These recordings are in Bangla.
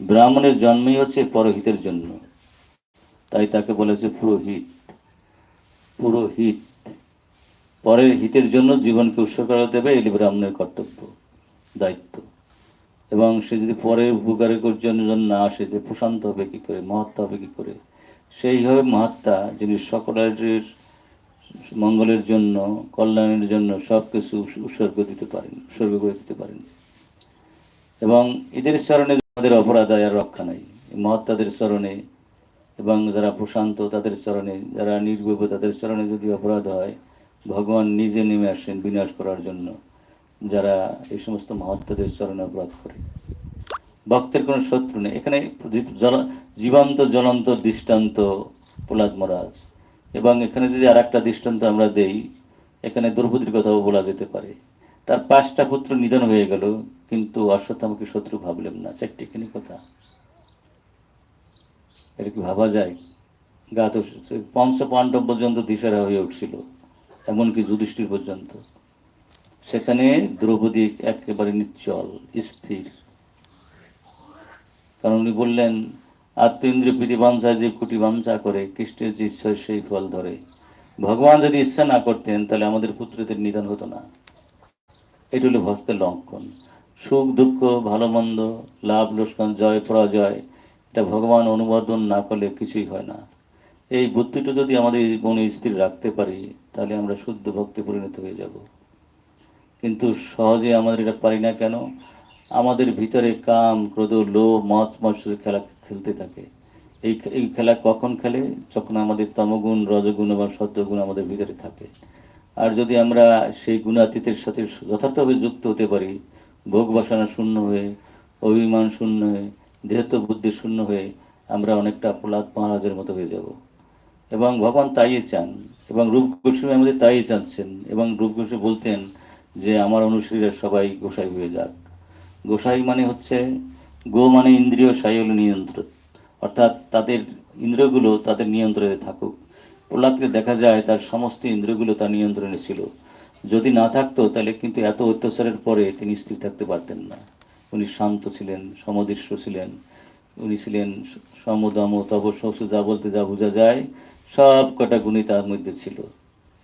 ব্রাহ্মণের জন্মই হচ্ছে পরহিতের জন্য। তাই তাকে বলেছে পুরোহিত পুরোহিত। পরের হিতের জন্য জীবনকে উৎসর্গ দেবে এটি ব্রাহ্মণের কর্তব্য, দায়িত্ব। এবং সে যদি পরের উপকারের জন্য না আসে, যে প্রশান্ত হবে কি করে, মহাত্মা হবে কি করে, সেই হবে মহাত্মা যিনি সকলের মঙ্গলের জন্য, কল্যাণের জন্য সব কিছু উৎসর্গ দিতে পারেন, উৎসর্গ করে দিতে পারেন। এবং এদের চরণে যাদের অপরাধ আর রক্ষা নাই। মহাত্মাদের চরণে এবং যারা প্রশান্ত, তাদের চরণে, যারা নির্বিভ তাদের চরণে যদি অপরাধ হয়, ভগবান নিজে নেমে আসেন বিনাশ করার জন্য, যারা এই সমস্ত মহাত্মাদের চরণে অপরাধ করে। ভক্তের কোনো শত্রু নেই। এখানে জীবন্ত, জ্বলন্ত, দৃষ্টান্ত প্রহ্লাদ মহারাজ। এবং এখানে যদি আর একটা দৃষ্টান্ত আমরা দেই, এখানে দ্রৌপদীর কথাও বলা যেতে পারে। তার পাঁচটা পুত্র নিধন হয়ে গেল, কিন্তু অশ্বত্থামকে শত্রু ভাবলেন না। চারটিখানি কথা? এটা কি ভাবা যায়? গা তো পঞ্চ পাণ্ডব পর্যন্ত দিশারা হয়ে উঠছিল, এমনকি যুধিষ্ঠির পর্যন্ত। সেখানে দ্রৌপদী একেবারে নিশ্চল, স্থির। কারণ উনি বললেন, আত্ম ইন্দ্রিয় প্রীতি বাঞ্ছায় যে কুটি বাঞ্ছা করে, কৃষ্ণের যে ইচ্ছা সেই ফল ধরে। ভগবান যদি ইচ্ছা না করতেন, তাহলে আমাদের পুত্রদের নিধন হতো না। এটি হলো ভক্তের লক্ষণ সুখ, দুঃখ, ভালো, মন্দ, লাভ, লোকসান, জয়, পরাজয়, এটা ভগবান অনুমোদন না করলে কিছুই হয় না। এই বুদ্ধিটা যদি আমাদের মনে স্থির রাখতে পারি, তাহলে আমরা শুদ্ধ ভক্তি পরিণত হয়ে যাব। কিন্তু সহজে আমাদের এটা পারি না কেন? আমাদের ভিতরে কাম, ক্রোধ, লোভ মত মৎস্য খেলা খেলতে থাকে। এই এই খেলা কখন খেলে? যখন আমাদের তমগুণ, রজগুণ এবং সত্যগুণ আমাদের ভিতরে থাকে। আর যদি আমরা সেই গুণাতীতের সাথে যথার্থভাবে যুক্ত হতে পারি, ভোগ বাসনা শূন্য হয়ে, অভিমান শূন্য হয়ে দেহত্ব বুদ্ধি শূন্য হয়ে, আমরা অনেকটা প্রহ্লাদ মহারাজের মতো হয়ে যাব। এবং ভগবান তাই চান, এবং রূপ গোস্বামী আমাদের তাই চাচ্ছেন, এবং রূপ গোস্বামী বলতেন যে, আমার অনুসারীরা সবাই গোসাই হয়ে যাক। গোসাই মানে হচ্ছে, গো মানে ইন্দ্রিয় সাই হলো নিয়ন্ত্রণ। অর্থাৎ তাদের ইন্দ্রিয়গুলো তাদের নিয়ন্ত্রণে থাকুক। প্রহ্লাদকে দেখা যায় তার সমস্ত ইন্দ্রগুলো তার নিয়ন্ত্রণে ছিল। যদি না থাকতো, তাহলে কিন্তু এত অত্যাচারের পরে তিনি স্থির থাকতে পারতেন না। উনি শান্ত ছিলেন, সমদৃশ্য ছিলেন। উনি ছিলেন সমদম তব শস্য যা বলতে যা বোঝা যায়, সব কটা গুণই তার মধ্যে ছিল।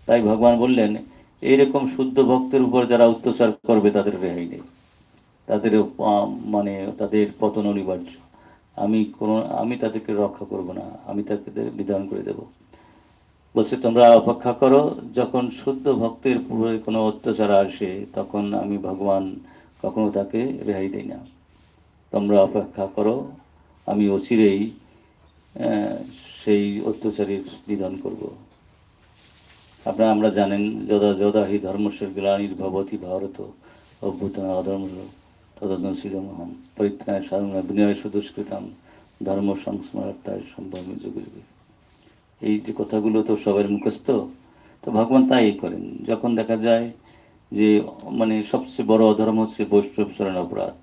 তাই ভগবান বললেন, এইরকম শুদ্ধ ভক্তের উপর যারা অত্যাচার করবে, তাদের রেহাই নেই। তাদের মানে তাদের পতন অনিবার্য। আমি কোনো, আমি তাদেরকে রক্ষা করব না। আমি তাদের বিধান করে দেব। বলছে, তোমরা অপেক্ষা করো, যখন শুদ্ধ ভক্তের পূর্বে কোনো অত্যাচার আসে, তখন আমি ভগবান কখনো তাকে রেহাই দেই না। তোমরা অপেক্ষা করো, আমি অচিরেই সেই অত্যাচারীর নিধন করব। আপনারা, আমরা জানেন, যদা যদা হি ধর্মস্বর গ্লানির ভবতী ভারত অভ্যুত্থান অধর্ম তদনশীলমহম পরিত্রায় সাধন বিনয় সুদুষ্কৃতাম, ধর্ম সংস্মরতায় সম্ভব যুগে। এই যে কথাগুলো তো সবার মুখস্থ, তো ভগবান তাই করেন। যখন দেখা যায় যে মানে সবচেয়ে বড় অধর্ম হচ্ছে বৈষ্ণব চরণ অপরাধ।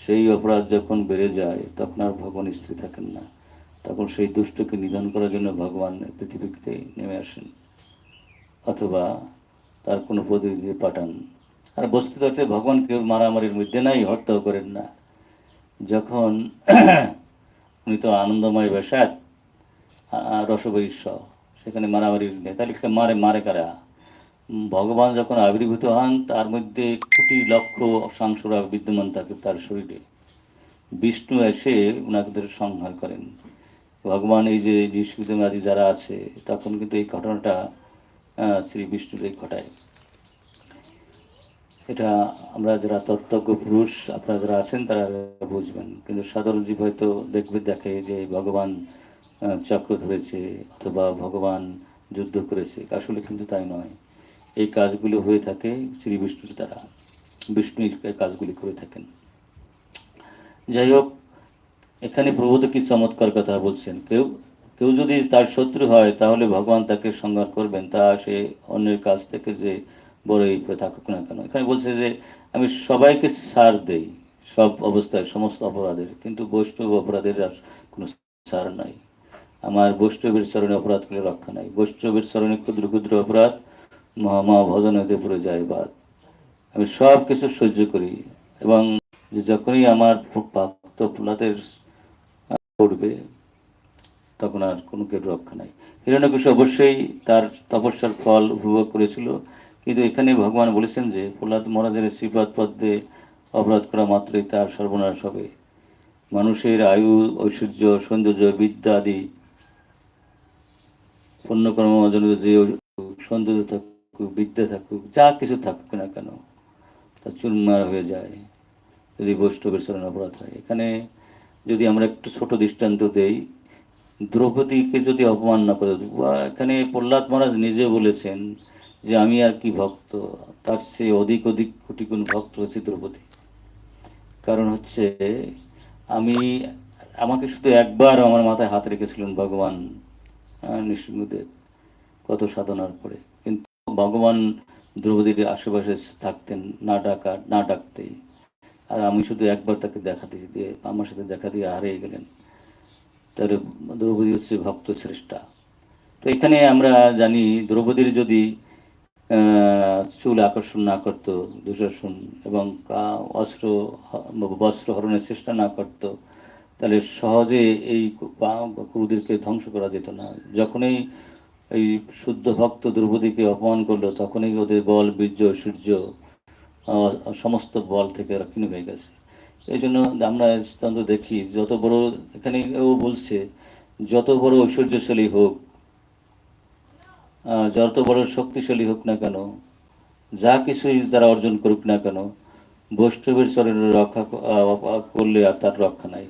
সেই অপরাধ যখন বেড়ে যায়, তখন আর ভগবান স্ত্রী থাকেন না। তখন সেই দুষ্টকে নিধন করার জন্য ভগবান পৃথিবীতে নেমে আসেন। অথবা তার কোনো প্রতিনিধি পাঠান। আর বস্তুত অর্থে ভগবান কেউ মারামারির মধ্যে নাই হত্যাও করেন না। যখন উনি তো আনন্দময় বেশাত রসবৈশ্য সেখানে মারামারি তাহলে মারে মারে কারা? ভগবান যখন আবির্ভূত হন, তার মধ্যে কোটি লক্ষ সাংসরা বিদ্যমান থাকে তার শরীরে। বিষ্ণু এসে ওনাদের সংহার করেন। ভগবান এই যে আদি যারা আছে, তখন কিন্তু এই ঘটনাটা শ্রী বিষ্ণুর ঘটায়। এটা আমরা যারা তত্ত্বজ্ঞ পুরুষ, আপনারা যারা আছেন, তারা বুঝবেন। কিন্তু সাধারণ জীব হয়তো দেখবে, দেখে যে ভগবান চক্র ধরেছে অথবা ভগবান যুদ্ধ করেছে। আসলে কিন্তু তাই নয়। এই কাজগুলো হয়ে থাকে শ্রী বিষ্ণুর দ্বারা। বিষ্ণু কাজগুলি করে থাকেন। যাই হোক, এখানে প্রভূত কি চমৎকার কথা বলছেন। কেউ কেউ যদি তার শত্রু হয়, তাহলে ভগবান তাকে সংহার করবেন। তা সে অন্যের কাছ থেকে যে বড়ই থাকুক না কেন। এখানে বলছে যে, আমি সবাইকে সার দেই। সব অবস্থায়, সমস্ত অপরাধের। কিন্তু বৈষ্ণব অপরাধের আর কোনো সার নাই। আমার বৈষ্ণবের স্মরণে অপরাধ করলে রক্ষা নাই। বৈষ্ণবের চরণে ক্ষুদ্র ক্ষুদ্র অপরাধ মহা ভজন হতে পড়ে যায় বাদ আমি সব কিছু সহ্য করি এবং যখনই আমার ভক্ত প্রহ্লাদের করবে তখন আর কোনো কেউ রক্ষা নাই। হিরণ্যকৃষ্ণ অবশ্যই তার তপস্যার ফল উপভোগ করেছিল, কিন্তু এখানে ভগবান বলেছেন যে, প্রহ্লাদ মহারাজের শ্রীপাদ পদ্মে অপরাধ করা মাত্রই তার সর্বনাশ হবে। মানুষের আয়ু, ঐশ্বর্য, সৌন্দর্য, বিদ্যা আদি পুণ্যকর্মজনিত যে সৌন্দর্য থাকুক বিদ্যা থাকুক, যা কিছু থাকুক না কেন, তা চুরমার হয়ে যায়, যদি বৈষ্ণবের চরণ অপরাধ হয়। এখানে যদি আমরা একটু ছোট দৃষ্টান্ত দেই, দ্রৌপদীকে যদি অপমান না করে এখানে প্রহ্লাদ মহারাজ নিজে বলেছেন যে, আমি আর কি ভক্ত, তার চেয়ে অধিক অধিক কোটি গুণ ভক্ত হচ্ছে দ্রৌপদী। কারণ হচ্ছে, আমি, আমাকে শুধু একবার আমার মাথায় হাত রেখেছিলেন ভগবান নৃসিংহদেব কত সাধনার পরে। কিন্তু ভগবান দ্রৌপদীর আশেপাশে থাকতেন, না ডাকা, না ডাকতেই। আর আমি শুধু একবার তাকে দেখা দিয়ে দিয়ে আমার সাথে দেখা দিয়ে হারিয়ে গেলেন। তাহলে দ্রৌপদী হচ্ছে ভক্ত শ্রেষ্ঠা তো এখানে আমরা জানি, দ্রৌপদীর যদি চুল আকর্ষণ না করত, দুঃশাসন এবং অস্ত্র বস্ত্র হরণের চেষ্টা না করত তাহলে সহজে এই ক্রুদেরকে ধ্বংস করা যেত না। যখনই এই শুদ্ধ ভক্ত দ্রৌপদীকে অপমান করল, তখনই ওদের বল, বীর্য, সূর্য সমস্ত বল থেকে ক্ষীণ হয়ে গেছে। এই জন্য আমরা দৃষ্টান্ত দেখি, যত বড় এখানে ও বলছে, যত বড় ঐশ্বর্যশালী হোক যত বড় শক্তিশালী হোক না কেন, যা কিছুই যারা অর্জন করুক না কেন, বৈষ্ণবের চরণের রক্ষা করলে আর তার রক্ষা নাই।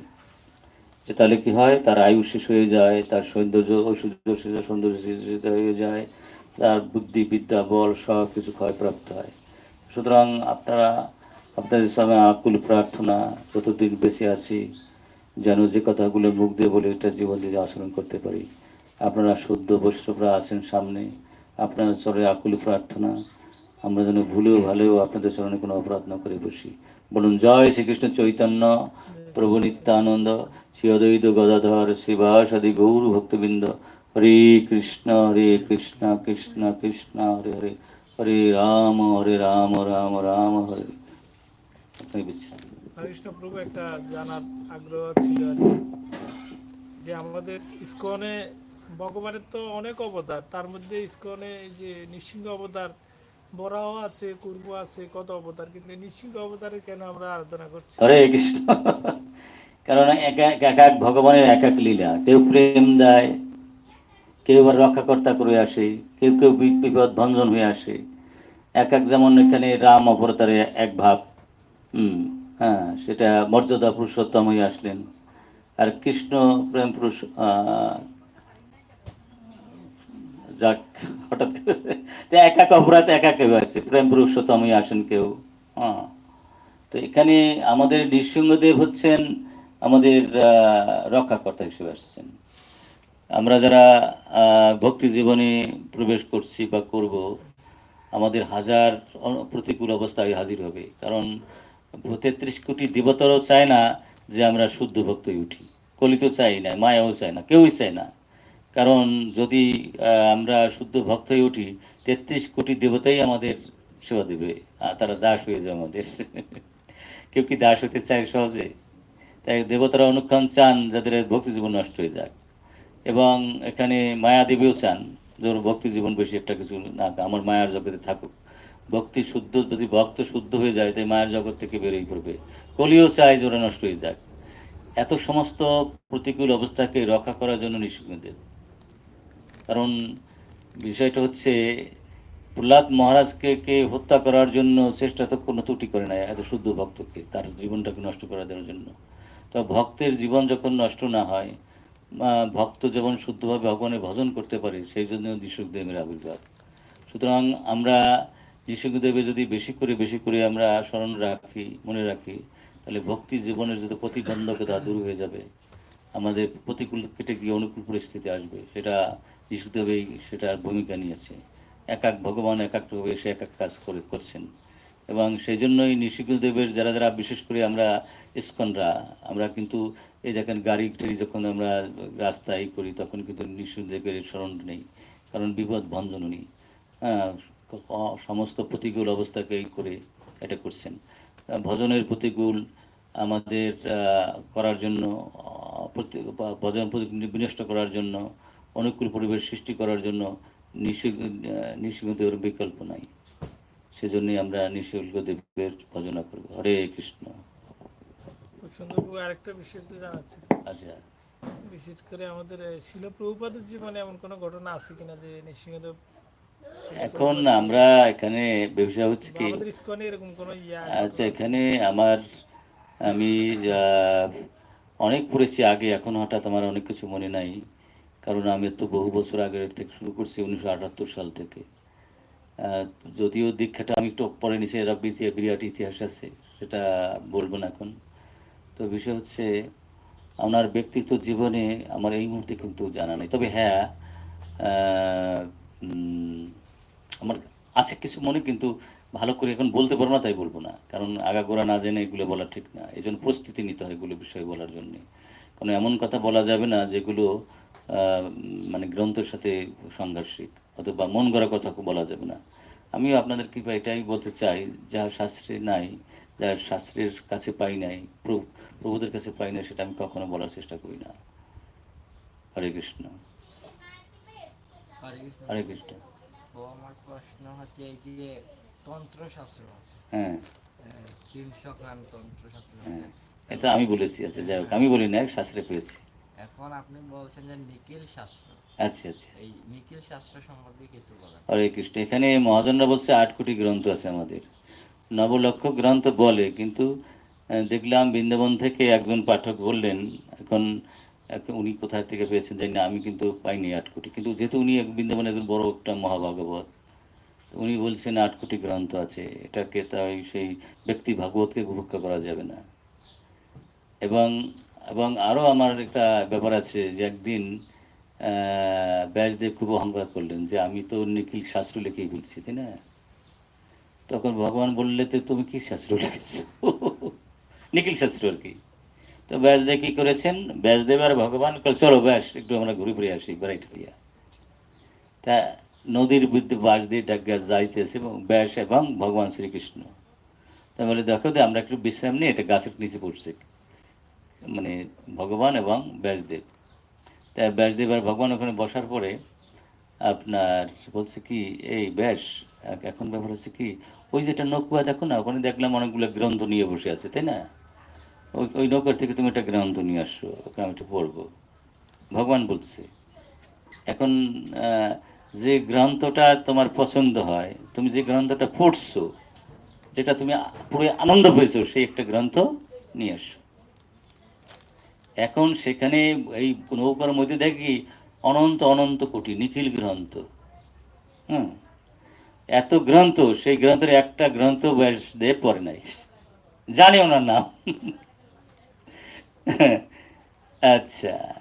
তাহলে কি হয়? তার আয়ু শেষ হয়ে যায়, তার সৌন্দর্য, ঐশ্বর্য সৌন্দর্য হয়ে যায়, তার বুদ্ধি, বিদ্যা, বল সব কিছু ক্ষয়প্রাপ্ত হয়। সুতরাং আপনারা, আপনাদের সামনে আকুল প্রার্থনা, যতদিন বেঁচে আছি, যেন যে কথাগুলো মুখ দিয়ে বলে এটা জীবন দিয়ে আচরণ করতে পারি। আপনারা শুদ্ধ বৈষ্ণবরা আছেন সামনে আপনার চরে আকুল প্রার্থনা। আমরা যেন ভুলেও ভালেও আপনাদের চরণে কোনো অপরাধ না করে বসি। বলুন, জয় শ্রীকৃষ্ণ চৈতন্য, প্রভু নিত্যানন্দ শ্রী অদ্বৈত গদাধর শিবাসাদি গৌর ভক্তবৃন্দ। হরে কৃষ্ণ হরে কৃষ্ণ কৃষ্ণ কৃষ্ণ, হরে হরে হরে রাম হরে রাম রাম রাম, হরে। প্রভু, একটা জানার আগ্রহ ছিল যে আমাদের ইস্কনে ভগবানের তো অনেক অবতার, তার মধ্যে ইস্কনে যে নৃসিংহ অবতার বরাহ আছে, কুর্ম আছে, কত অবতার, কিন্তু এই অবতারে কেন আমরা আরাধনা করছি? হরে কৃষ্ণ। কারণ এক এক এক ভগবানের এক এক লীলা। কেউ প্রেম দেয়, কেউ আবার রক্ষাকর্তা করে আসে, কেউ কেউ বিপদ ভঞ্জন হয়ে আসে। এক এক যেমন এখানে রাম অবতারে এক ভাব। হুম হ্যাঁ সেটা মর্যাদা পুরুষোত্তম হয়ে আসলেন। আর কৃষ্ণ প্রেম পুরুষ যাক, হঠাৎ করে তো এক এক অপরাধ, এক এক আসে প্রেম পুরুষোত্তম হয়ে আসেন কেউ। হ্যাঁ। তো এখানে আমাদের নৃসিংহদেব হচ্ছেন আমাদের রক্ষাকর্তা হিসেবে আসছেন। আমরা যারা ভক্তি জীবনে প্রবেশ করছি বা করব, আমাদের হাজার প্রতিকূল অবস্থায় হাজির হবে। কারণ তেত্রিশ কোটি দেবতারও চায় না যে আমরা শুদ্ধ ভক্তই উঠি। কলিত চাই না, মায়াও চায় না, কেউই চায় না। কারণ যদি আমরা শুদ্ধ ভক্ত হয়ে উঠি, তেত্রিশ কোটি দেবতাই আমাদের সেবা দেবে, আর তারা দাস হয়ে যায় আমাদের। কেউ কি দাস হতে চায় সহজে? তাই দেবতারা অনুক্ষণ চান যাদের ভক্তি জীবন নষ্ট হয়ে যাক। এবং এখানে মায়া দেবীও চান ওর ভক্তি জীবন বেশি একটা কিছু না আমার মায়ার জগতে থাকুক। ভক্তি শুদ্ধ, যদি ভক্ত শুদ্ধ হয়ে যায়, তাই মায়ের জগৎ থেকে বেরোই পড়বে। কলিও চায় ওরা নষ্ট হয়ে যাক। এত সমস্ত প্রতিকূল অবস্থাকে রক্ষা করার জন্য নিঃসন্দেহ কারণ বিষয়টা হচ্ছে, প্রহ্লাদ মহারাজকে কে হত্যা করার জন্য চেষ্টা তো কোনো ত্রুটি করে না এত শুদ্ধ ভক্তকে, তার জীবনটাকে নষ্ট করে দেওয়ার জন্য। তো ভক্তের জীবন যখন নষ্ট না হয় ভক্ত যেমন শুদ্ধভাবে ভগবানের ভজন করতে পারে, সেই জন্য নিঃসুখদেবের আবির্ভাব। সুতরাং আমরা নিঃসুখদেবে যদি বেশি করে বেশি করে আমরা স্মরণ রাখি, মনে রাখি, তাহলে ভক্তি জীবনের যদি প্রতিবন্ধকতা দূর হয়ে যাবে। আমাদের প্রতিকূল কেটে গিয়ে অনুকূল পরিস্থিতি আসবে, সেটা নিঃসুখদেবেই সেটার ভূমিকা নিয়েছে। এক এক ভগবান এক একভাবে এসে এক এক কাজ করে করছেন। এবং সেই জন্যই নিশিকুলদেবের যারা যারা বিশেষ করে আমরা ইস্কনরা আমরা কিন্তু এই দেখেন গাড়ি টাড়ি যখন আমরা রাস্তায় করি তখন কিন্তু নিশিকুলদেবের স্মরণ নেই। কারণ বিপদ ভঞ্জন হ্যাঁ, সমস্ত প্রতিকূল অবস্থাকে এই করে এটা করছেন। ভজনের প্রতিকূল আমাদের করার জন্য বজন বিনষ্ট করার জন্য অনুকূল পরিবেশ সৃষ্টি করার জন্য নিঃসিংহদেবের বিকল্প নাই। সেজন্যই আমরা নিঃশুল্কদেবের ভজনা করব। হরে কৃষ্ণ। খুব আরেকটা বিষয় একটু জানাচ্ছি। আচ্ছা। বিশেষ করে আমাদের শিল প্রভুপাদের জীবনে এমন কোনো ঘটনা আছে কিনা যে নৃসিংহদেব এখন আমরা এখানে ব্যবসা হচ্ছে কি? এরকম কোনো আচ্ছা এখানে আমার আমি অনেক পড়েছি আগে এখন হঠাৎ আমার অনেক কিছু মনে নাই। কারণ আমি তো বহু বছর আগে থেকে শুরু করছি, উনিশশো আটাত্তর সাল থেকে। যদিও দীক্ষাটা আমি একটু পরে নিছি এরা বিরাট ইতিহাস আছে, সেটা বলব না এখন। তো বিষয় হচ্ছে আপনার ব্যক্তিত্ব জীবনে আমার এই মুহূর্তে কিন্তু জানা নেই। তবে হ্যাঁ আমার আছে কিছু মনে, কিন্তু ভালো করে এখন বলতে পারব না, তাই বলব না। কারণ আগাগোড়া না জেনে এগুলো বলা ঠিক না। এই জন্য প্রস্তুতি নিতে হয় এগুলো বিষয় বলার জন্য। কারণ এমন কথা বলা যাবে না যেগুলো মানে গ্রন্থের সাথে সাংঘর্ষিক অথবা মন গড়া কথা বলা যাবে না। আমিও আপনাদের কি এটাই বলতে চাই যা শাস্ত্রে নাই যা শাস্ত্রের কাছে পাই নাই প্রভু প্রভুদের কাছে পাই নাই সেটা আমি কখনো বলার চেষ্টা করি না। হরে কৃষ্ণ। হরে কৃষ্ণ। আমার প্রশ্ন হচ্ছে এই যে তন্ত্রশাস্ত্র আছে। হ্যাঁ। তিনশো খান তন্ত্রশাস্ত্র হ্যাঁ। আছে এটা আমি বলেছি আচ্ছা যাই হোক আমি বলি না শাস্ত্রে পেয়েছি। এখন আপনি বলছেন যে নিখিল শাস্ত্র। আচ্ছা আচ্ছা। এই নিখিল শাস্ত্র সম্পর্কে কিছু বলেন। হরে কৃষ্ণ এখানে মহাজনরা বলছে আট কোটি গ্রন্থ আছে আমাদের। নবলক্ষ গ্রন্থ বলে কিন্তু দেখলাম বৃন্দাবন থেকে একজন পাঠক বললেন এখন উনি কোথা থেকে পেয়েছেন জানি না আমি কিন্তু পাইনি আট কোটি। কিন্তু যেহেতু উনি এক- বৃন্দাবনে একজন বড় একটা মহাভাগবত উনি বলছেন আট কোটি গ্রন্থ আছে এটাকে তাই সেই ব্যক্তি ভাগবতকে উপেক্ষা করা যাবে না। এবং এবং আরও আমার একটা ব্যাপার আছে যে একদিন ব্যাসদেব খুব অহংকার করলেন যে আমি তো নিখিল শাস্ত্র লিখেই বলছি তাই না? তখন ভগবান বললে, তো তুমি কি শাস্ত্র লিখেছো? নিখিল শাস্ত্র আর কি। তো ব্যাসদেব কী করেছেন? ব্যাসদেব আর ভগবান চলো ব্যাস, একটু আমরা ঘুরে ফিরে আসি বেড়াইতে ফিরিয়া তা নদীর বিদ্যে বাস দিয়ে ডাকা যাইতেছে এবং ব্যাস এবং ভগবান শ্রীকৃষ্ণ। তা বলে দেখো তো আমরা একটু বিশ্রাম নিই এটা গাছের নিচে পড়ছে। মানে ভগবান এবং ব্যাসদেব। তাই ব্যাসদেব আর ভগবান ওখানে বসার পরে আপনার বলছে কি, এই ব্যাস এখন ব্যাপার হচ্ছে কি, ওই যেটা নৌকা, দেখো না, ওখানে দেখলাম অনেকগুলো গ্রন্থ নিয়ে বসে আছে, তাই না? ওই ওই নৌকার থেকে তুমি একটা গ্রন্থ নিয়ে আসছো, ওকে আমি একটু পড়ব। ভগবান বলছে, এখন যে গ্রন্থটা তোমার পছন্দ হয়, তুমি যে গ্রন্থটা পড়ছো, যেটা তুমি পুরো আনন্দ পেয়েছ, সেই একটা গ্রন্থ নিয়ে আসো। এখন সেখানে এই নৌকার মধ্যে দেখি অনন্ত অনন্ত কোটি নিখিল গ্রন্থ। হুম? এত গ্রন্থ, সেই গ্রন্থের একটা গ্রন্থ ব্যাসদেব পড়ে নাই। জানি ওনার নাম। আচ্ছা।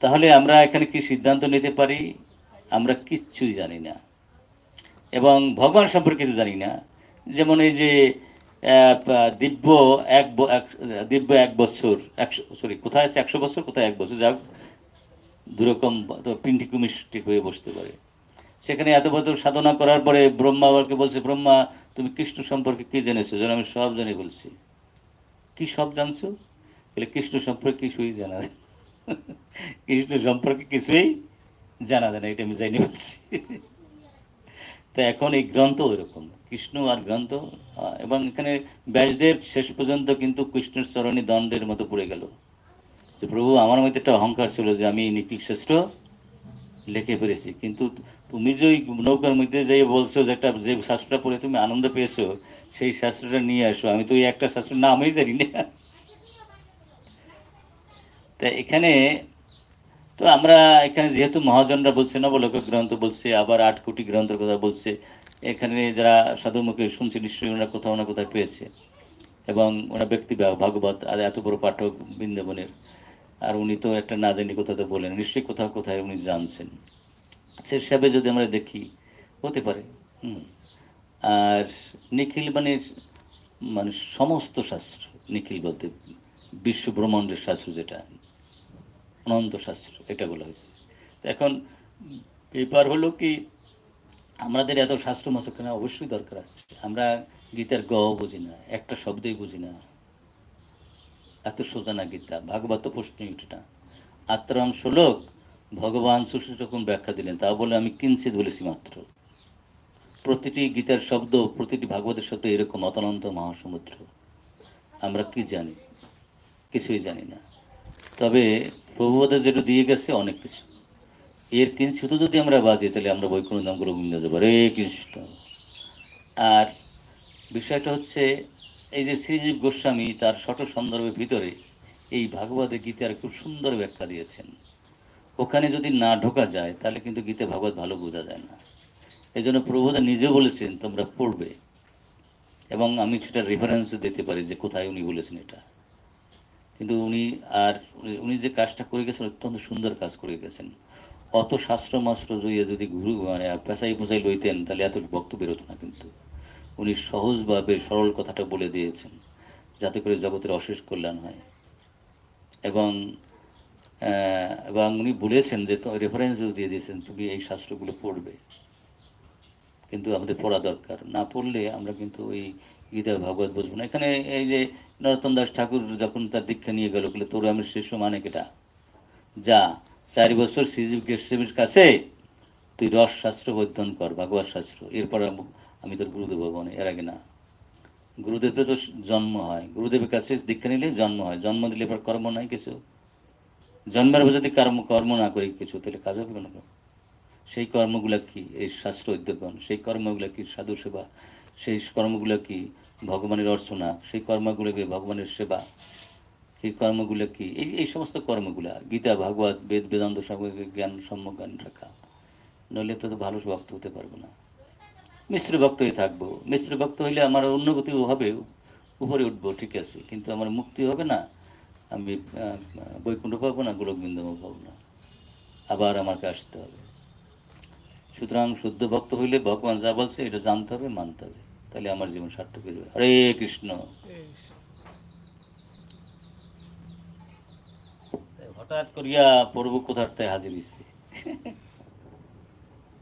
তাহলে আমরা এখানে কি সিদ্ধান্ত নিতে পারি? আমরা কিচ্ছুই জানি না। এবং ভগবান সম্পর্কে জানি না। যেমন এই যে দিব্য এক দিব্য এক বছর একশো সরি কোথায় আছে একশো বছর, কোথায় এক বছর? যাক, দুরকম পিন্টি কুমিষ্টি হয়ে বসতে পারে। সেখানে এত বছর সাধনা করার পরে ব্রহ্মা আবারকে বলছে, ব্রহ্মা, তুমি কৃষ্ণ সম্পর্কে কি জেনেছো? যেন আমি সব জানি বলছি। কি সব জানছো? বলে, কৃষ্ণ সম্পর্কে কিছুই জানা যায় কৃষ্ণ সম্পর্কে কিছুই জানা যায় না, এটা আমি জানি বলছি। তো এখন এই গ্রন্থ এরকম কৃষ্ণ আর গ্রন্থ এবং এখানে ব্যাসদেব শেষ পর্যন্ত কিন্তু কৃষ্ণের চরণে দণ্ডের মতো পড়ে গেল। যে প্রভু, আমার মধ্যে একটা অহংকার ছিল যে আমি নিখিল শ্রেষ্ঠ লিখে ফেলেছি। কিন্তু তুমি যে ওই নৌকার মধ্যে যে বলছো যে একটা যে শাস্ত্রটা পড়ে তুমি আনন্দ পেয়েছ, সেই শাস্ত্রটা নিয়ে আসো। আমি তো ওই একটা শাস্ত্রের নামই জানি না। তা এখানে তো আমরা এখানে যেহেতু মহাজনরা বলছে নবলোক গ্রন্থ বলছে, আবার আট কোটি গ্রন্থের কথা বলছে এখানে যারা সাধুমুখে শুনছে, নিশ্চয়ই ওনারা কোথাও না কোথায় পেয়েছে। এবং ওনার ব্যক্তি ভাগবত, আর এত বড় পাঠক বৃন্দাবনের। আর উনি তো একটা না জানি কোথাও তো বলেন নিশ্চয়ই কোথাও কোথায় উনি জানছেন। সে হিসাবে যদি আমরা দেখি, হতে পারে আর নিখিল মানে মানে সমস্ত শাস্ত্র, নিখিল বলতে বিশ্ব ব্রহ্মাণ্ডের শাস্ত্র যেটা, অনন্ত শাস্ত্র, এটা বলা হয়েছে। এখন ব্যাপার হলো কি আমাদের এত শাস্ত্র মাসখানে অবশ্যই দরকার আছে। আমরা গীতার গ বুঝি না, একটা শব্দই বুঝি না। এত সোজা না গীতা ভাগবত প্রশ্নই উঠে না আত্মারাম শ্লোক, ভগবান সুশীল রকম ব্যাখ্যা দিলেন তা বলে আমি কিঞ্চিত বলেছি মাত্র। প্রতিটি গীতার শব্দ, প্রতিটি ভাগবতের শব্দ এরকম অতনন্ত মহাসমুদ্র। আমরা কি জানি? কিছুই জানি না। তবে প্রভুবাদের যেটা দিয়ে গেছে, অনেক কিছু। এর কিঞ্চিত যদি আমরা বাজি তাহলে আমরা বৈকুণ্ঠ নাম গোবিন্দ দেবো। রে কৃষ্ণ আর বিষয়টা হচ্ছে, এই যে শ্রীজীব গোস্বামী তার শট সন্দর্ভের ভিতরে এই ভাগবত গীতার খুব সুন্দর ব্যাখ্যা দিয়েছেন। ওখানে যদি না ঢোকা যায়, তাহলে কিন্তু গীতা ভাগবত ভালো বোঝা যায় না। এই জন্য প্রভুদা নিজেও বলেছেন, তোমরা পড়বে। এবং আমি সেটা রেফারেন্সও দিতে পারি যে কোথায় উনি বলেছেন এটা। কিন্তু উনি আর উনি যে কাজটা করে গেছেন, অত্যন্ত সুন্দর কাজ করে গেছেন। অত শাস্ত্র মাস্ত্র জইয়ে যদি গুরু মানে পেশাই পোষাই লইতেন, তাহলে এত ভক্ত বেরোতো না কিন্তু। উনি সহজভাবে সরল কথাটা বলে দিয়েছেন, যাতে করে জগতের অশেষ কল্যাণ হয়। এবং এবং উনি বলেছেন যে রেফারেন্সও দিয়ে দিয়েছেন, তুমি এই শাস্ত্রগুলো পড়বে। কিন্তু আমাদের পড়া দরকার। না পড়লে আমরা কিন্তু ওই গীতা, ভাগবত বুঝব না। এখানে এই যে নরোত্তম দাস ঠাকুর যখন তার দীক্ষা নিয়ে গেল, বলে, তোর আমি শিষ্য মানে কেটা? যা চারি বছর শ্রীজীব গোস্বামীর কাছে তুই রস শাস্ত্র অধ্যয়ন কর, ভাগবত শাস্ত্র। এরপর আমি তোর গুরুদেব হব না, এর আগে না। গুরুদেবের তো জন্ম হয়। গুরুদেবের কাছে দীক্ষা নিলে জন্ম হয়। জন্ম দিলে এবার কর্ম নাই কিছু। জন্মের যদি কর্ম কর্ম না করি কিছু, তাহলে কাজ হবে কেন? সেই কর্মগুলো কি? এই শাস্ত্র উদ্যোগন সেই কর্মগুলো কি? সাধু সেবা। সেই কর্মগুলো কি? ভগবানের অর্চনা। সেই কর্মগুলো কি? ভগবানের সেবা। সেই কর্মগুলো কি? এই এই সমস্ত কর্মগুলা, গীতা, ভাগবত, বেদ, বেদান্ত সম্পর্কে জ্ঞান সম্যজ্ঞান রাখা। নইলে তো ভালো ভক্ত হতে পারব না। মিশ্র ভক্ত হয়ে থাকব। মিশ্র ভক্ত হইলে আমার উন্নতি হবে, উপরে উঠবো, ঠিক আছে। কিন্তু আমার মুক্তি হবে না, আমি বৈকুণ্ঠ পাবো না গোলকবিন্দ পাবো না। আবার আমাকে আসতে হবে। সুতরাং শুদ্ধ ভক্ত হইলে ভগবান যা বলছে, এটা জানতে হবে, মানতে হবে। তাহলে আমার জীবন সার্থক হয়ে যাবে। হরে কৃষ্ণ এই হঠাৎ করিয়া প্রভু কোথার হাজির হয়েছে